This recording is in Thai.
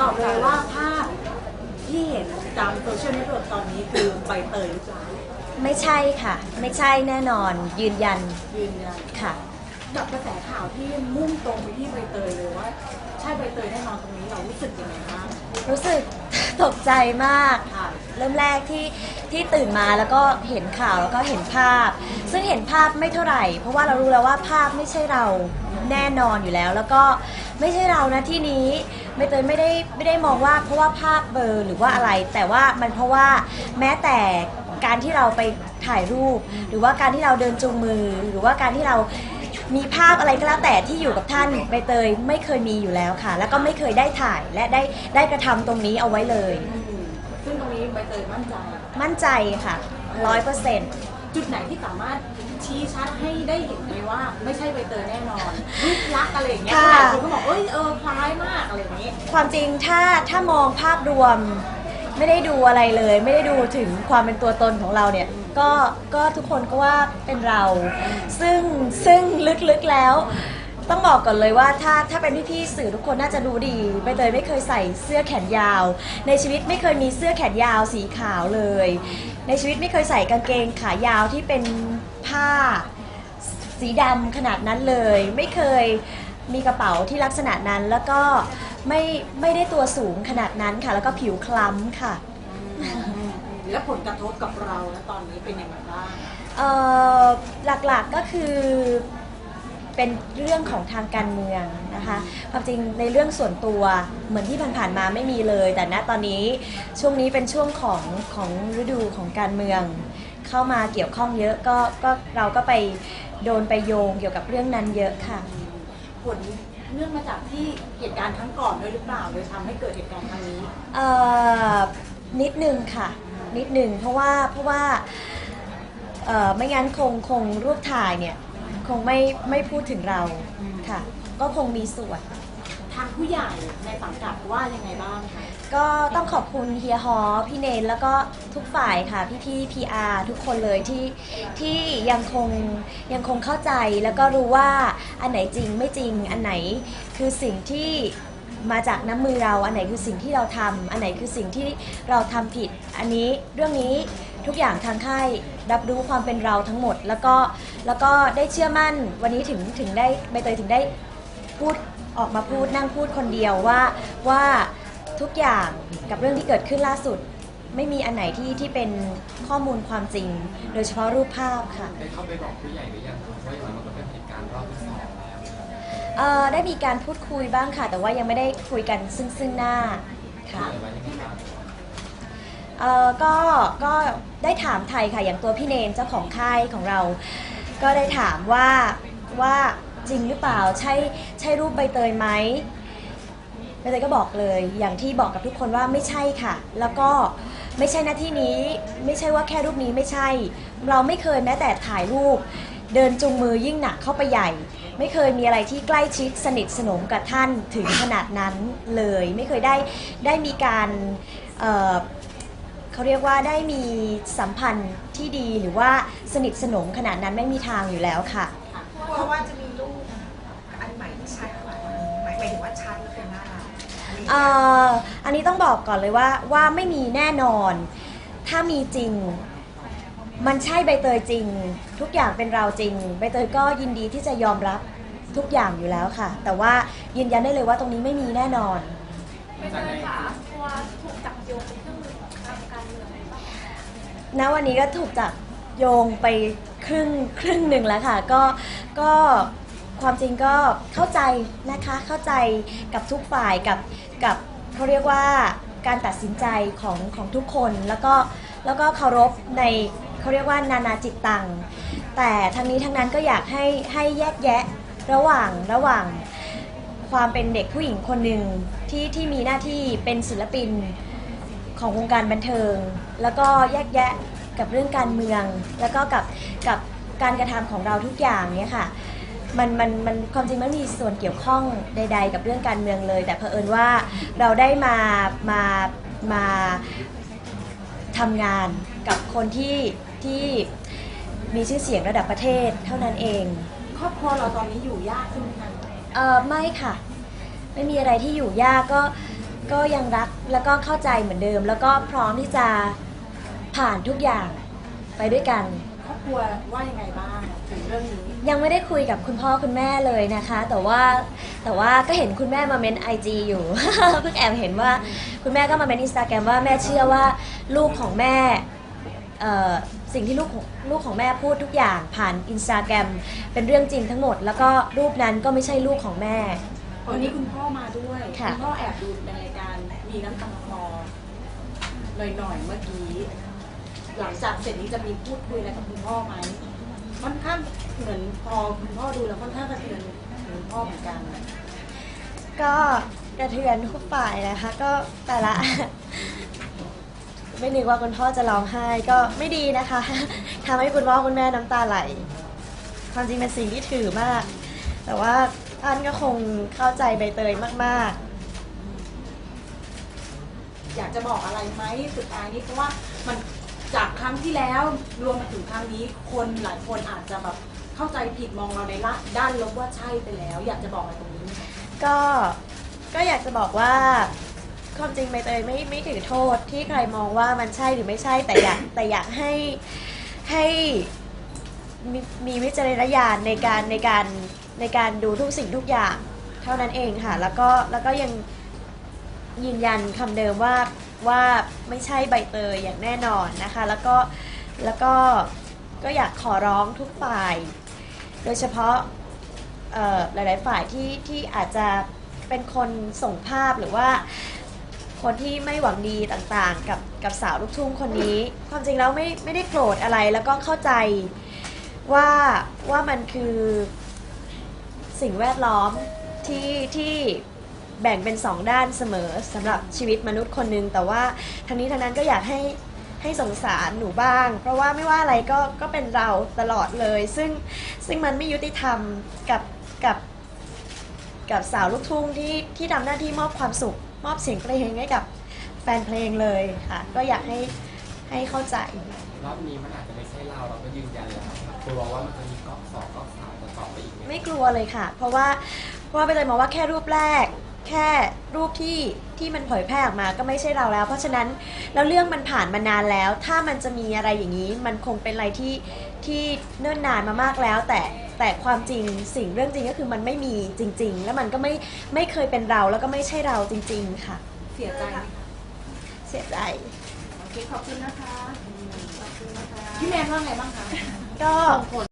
ตอบเลยว่าภาพที่เห็นตามโซเชียลเน็ตเวิร์กตอนนี้คือใบเตยหรือเปล่าไม่ใช่ค่ะ ไม่ใช่แน่นอนยืนยันยืนยันค่ะกับกระแสข่าวที่มุ่งตรงไปที่ใบเตยเลยว่า ใช่ใบเตยแน่นอนตรงนี้เรารู้สึกยังไงบ้างรู้สึกตกใจมากค่ะเริ่มแรกที่ที่ตื่นมาแล้วก็เห็นข่าวแล้วก็เห็นภาพ ซึ่งเห็นภาพไม่เท่าไหร่ เพราะว่าเรารู้แล้วว่าภาพไม่ใช่เราแน่นอนอยู่แล้ว แล้วก็ ไม่ใช่เรานะที่นี้ไม่เตยไม่ได้ไม่ได้มองว่าเพราะว่าภาพเบลอหรือว่าอะไร แต่ว่ามันเพราะว่าแม้แต่การที่เราไปถ่ายรูป หรือว่าการที่เราเดินจูงมือ หรือว่าการที่เรามีภาพอะไรก็แล้วแต่ที่อยู่กับท่านใบเตยไม่เคยมีอยู่แล้วค่ะ แล้วก็ไม่เคยได้ถ่ายและได้ได้กระทำตรงนี้เอาไว้เลยอืมซึ่งตรงนี้ใบเตยมั่นใจ มั่นใจค่ะร้อยเปอร์เซ็นต์จุดไหนที่สามารถ ชี้ชัดให้ได้เห็นเลยว่า ไม่ใช่ใบเตยแน่นอนรูปลักษณ์อะไรอย่างเงี้ยหลายคนก็บอกเอ้ยเออคล้ายมากอะไรอย่างเงี้ยความจริงถ้าถ้ามองภาพรวมไม่ได้ดูอะไรเลย ไม่ได้ดูถึงความเป็นตัวตนของเราเนี่ยก็ก็ทุกคนก็ว่าเป็นเรา ซึ่งซึ่งลึกๆแล้ว ต้องบอกก่อนเลยว่าถ้าถ้าเป็นพี่ๆสื่อทุกคนน่าจะรู้ดีใบเตยไม่เคยใส่เสื้อแขนยาว ในชีวิตไม่เคยมีเสื้อแขนยาวสีขาวเลย ในชีวิตไม่เคยใส่กางเกงขายาวที่เป็น ผ้า สีดำขนาดนั้นเลย ไม่เคยมีกระเป๋าที่ลักษณะนั้นแล้วก็ไม่ไม่ได้ตัวสูงขนาดนั้นค่ะ แล้วก็ผิวคล้ำค่ะ แล้วผลกระทบกับเรานะตอนนี้เป็นยังไงบ้าง เอ่อหลักๆก็คือเป็นเรื่องของทางการเมืองนะคะความจริงในเรื่องส่วนตัวเหมือนที่ผ่านๆมาไม่มีเลย แต่ณตอนนี้ช่วงนี้เป็นช่วงของของฤดูของการเมือง เข้ามาเกี่ยวข้องเยอะก็ก็เราก็ไปโดนไปโยงเกี่ยวกับเรื่องนั้นเยอะค่ะ ผลเนื่องมาจากที่เหตุการณ์ครั้งก่อนด้วยหรือเปล่าเลยทำให้เกิดเหตุการณ์ครั้งนี้ เอ่อนิดนึงค่ะ นิดนึงเพราะว่าเพราะว่าเอ่อไม่งั้นคงคงรูปถ่ายเนี่ยคงไม่ไม่พูดถึงเราอืมค่ะ ก็คงมีส่วน ทางผู้ใหญ่ในสังกัดว่ายังไงบ้างคะ ก็ต้องขอบคุณเฮียฮอพี่เนนแล้วก็ทุกฝ่ายค่ะ พี่พี่พีอาร์ทุกคนเลยที่ที่ยังคงยังคงเข้าใจแล้วก็รู้ว่าอันไหนจริงไม่จริงอันไหนคือสิ่งที่มาจากน้ำมือเราอันไหนคือสิ่งที่เราทำอันไหนคือสิ่งที่เราทำผิด อันนี้เรื่องนี้ทุกอย่างทางค่ายรับรู้ความเป็นเราทั้งหมด แล้วก็แล้วก็ได้เชื่อมั่นวันนี้ถึงถึงได้ใบเตยถึงได้พูดออกมาพูดนั่งพูดคนเดียวว่าว่า ทุกอย่างกับเรื่องที่เกิดขึ้นล่าสุด ไม่มีอันไหนที่ที่เป็นข้อมูลความจริง โดยเฉพาะรูปภาพค่ะ ได้เข้าไปบอกผู้ใหญ่หรือยังครับว่าอย่างไรมันก็เป็นเหตุการณ์รอบที่สองแล้วเอ่อได้มีการพูดคุยบ้างค่ะ แต่ว่ายังไม่ได้คุยกันซึ่งซึ่งหน้าค่ะอะไรว่ายังไงบ้างเออก็ก็ได้ถามไทยค่ะอย่างตัวพี่เนนเจ้าของค่ายของเรา ก็ได้ถามว่าว่าจริงหรือเปล่าใช่ใช่รูปใบเตยไหม ใบเตยก็บอกเลยอย่างที่บอกกับทุกคนว่าไม่ใช่ค่ะ แล้วก็ไม่ใช่หน้าที่นี้ ไม่ใช่ว่าแค่รูปนี้ไม่ใช่ เราไม่เคยแม้แต่ถ่ายรูป เดินจูงมือยิ่งหนักเข้าไปใหญ่ ไม่เคยมีอะไรที่ใกล้ชิดสนิทสนมกับท่านถึงขนาดนั้นเลย ไม่เคยได้ได้มีการเอ่อเขาเรียกว่าได้มีสัมพันธ์ที่ดีหรือว่าสนิทสนมขนาดนั้นไม่มีทางอยู่แล้วค่ะ เพราะว่าจะมีรูปอันใหม่ที่ชัดกว่านี้หมายหมายถึงว่าชัด เอ่เงี้ยออันนี้ต้องบอกก่อนเลยว่าว่าไม่มีแน่นอน ถ้ามีจริง มันใช่ใบเตยจริง ทุกอย่างเป็นเราจริง ใบเตยก็ยินดีที่จะยอมรับทุกอย่างอยู่แล้วค่ะ แต่ว่ายืนยันได้เลยว่าตรงนี้ไม่มีแน่นอน ไม่ใช่ค่ะเพราะว่าถูกจับโยงเป็นเครื่องมือของทางการเมืองไหมคะณวันนี้ก็ถูกจับโยงไปครึ่งครึ่งหนึ่งแล้วค่ะ ก็ก็ ความจริงก็เข้าใจนะคะเข้าใจกับทุกฝ่ายกับกับเขาเรียกว่าการตัดสินใจของของทุกคนแล้วก็แล้วก็เคารพในเขาเรียกว่านานาจิตตังแต่ทั้งนี้ทั้งนั้นก็อยากให้ให้แยกแยะระหว่างระหว่างความเป็นเด็กผู้หญิงคนหนึ่งที่ที่มีหน้าที่เป็นศิลปินของวงการบันเทิง แล้วก็แยกแยะกับเรื่องการเมือง แล้วก็กับกับการกระทำของเราทุกอย่างเนี่ยค่ะ มันมันมันความจริงมันมีส่วนเกี่ยวข้องใด ๆ กับเรื่องการเมืองเลย แต่เผอิญว่าเราได้มามามาทำงานกับคนที่ที่มีชื่อเสียงระดับประเทศเท่านั้นเอง ครอบครัวเราตอนนี้อยู่ยากขึ้นไหมคะเออไม่ค่ะ ไม่มีอะไรที่อยู่ยากก็ก็ยังรักแล้วก็เข้าใจเหมือนเดิม แล้วก็พร้อมที่จะผ่านทุกอย่างไปด้วยกัน ครอบครัวว่ายังไงบ้างถึงเรื่องนี้ยังไม่ได้คุยกับคุณพ่อคุณแม่เลยนะคะ แต่ว่าแต่ว่าก็เห็นคุณแม่มาเมนไอจีอยู่ เพิ่งแอบเห็นว่าคุณแม่ก็มาเมนอินสตาแกรมว่าแม่เชื่อว่าลูกของแม่เอ่อสิ่งที่ลูกของลูกของแม่พูดทุกอย่างผ่านอินสตาแกรมเป็นเรื่องจริงทั้งหมด แล้วก็รูปนั้นก็ไม่ใช่ลูกของแม่ วันนี้คุณพ่อมาด้วยค่ะ ณพ่อแอบดูในรายการมีน้ำตาคลอหน่อยๆเมื่อกี้ หลังจากเสร็จนี้จะมีพูดคุยอะไรกับคุณพ่อไหมค่อนข้างเหมือนพอคุณพ่อดูแล้วค่อนข้างกระเทือนคุณพ่อเหมือนกันก็กระเทือนทุกฝ่ายนะคะ ก็แต่ละ ไม่นึกว่าคุณพ่อจะร้องไห้ก็ไม่ดีนะคะ ทำให้คุณพ่อคุณแม่น้ำตาไหล ความจริงเป็นสิ่งที่ถือมาก แต่ว่าท่านก็คงเข้าใจใบเตยมากอยากจะบอกอะไรไหมสุดท้ายนี้เพราะว่ามัน จากครั้งที่แล้วรวมมาถึงครั้งนี้คนหลายคนอาจจะแบบเข้าใจผิดมองเราในละด้านลบว่าใช่ไปแล้ว อยากจะบอกอะไรตรงนี้ไหมคะก็ก็อยากจะบอกว่าความจริงใบเตยไม่ไม่ถือโทษที่ใครมองว่ามันใช่หรือไม่ใช่แต่อยาก แต่อยากให้ให้มีมีวิจารณญาณในการในการในการดูทุกสิ่งทุกอย่าง เท่านั้นเองค่ะ แล้วก็แล้วก็ยัง ยืนยันคำเดิมว่าว่าไม่ใช่ใบเตยอย่างแน่นอนนะคะ แล้วก็แล้วก็ก็อยากขอร้องทุกฝ่าย โดยเฉพาะเอ่อหลาย ๆ ฝ่ายที่ที่อาจจะเป็นคนส่งภาพหรือว่าคนที่ไม่หวังดีต่างๆ กับกับสาวลูกทุ่งคนนี้ ความจริงแล้วไม่ไม่ได้โกรธอะไรแล้วก็เข้าใจว่าว่ามันคือสิ่งแวดล้อมที่ที่ แบ่งเป็นสองด้านเสมอสำหรับชีวิตมนุษย์คนหนึ่งแต่ว่าทั้งนี้ทั้งนั้นก็อยากให้ให้สงสารหนูบ้าง เพราะว่าไม่ว่าอะไรก็ก็เป็นเราตลอดเลย ซึ่งซึ่งมันไม่ยุติธรรมกับกับ กับสาวลูกทุ่งที่ที่ทำหน้าที่มอบความสุข มอบเสียงเพลงให้กับแฟนเพลงเลยค่ะ ก็อยากให้ให้เข้าใจ รอบนี้มันอาจจะไม่ใช่เราเราก็ยืนยันแล้วครับกลัวว่ามันจะมีก๊อกสองก๊อกสามจะต่อไปอีกไหมไม่กลัวเลยค่ะ เพราะว่าเพราะว่าไปเลยมองว่าแค่รูปแรก แค่รูปที่ที่มันเผยแพร่ออกมาก็ไม่ใช่เราแล้ว เพราะฉะนั้นแล้วเรื่องมันผ่านมานานแล้ว ถ้ามันจะมีอะไรอย่างนี้ มันคงเป็นอะไรที่ที่เนิ่นนานมามากแล้ว แต่แต่ความจริงสิ่งเรื่องจริงก็คือมันไม่มีจริง ๆ แล้วมันก็ไม่ไม่เคยเป็นเราแล้วก็ไม่ใช่เราจริง ๆ ค่ะ เสียใจไหมคะเสียใจ โอเคขอบคุณนะคะ ขอบคุณนะคะ พี่แมนว่าไงบ้างคะ ก็ ส่งผล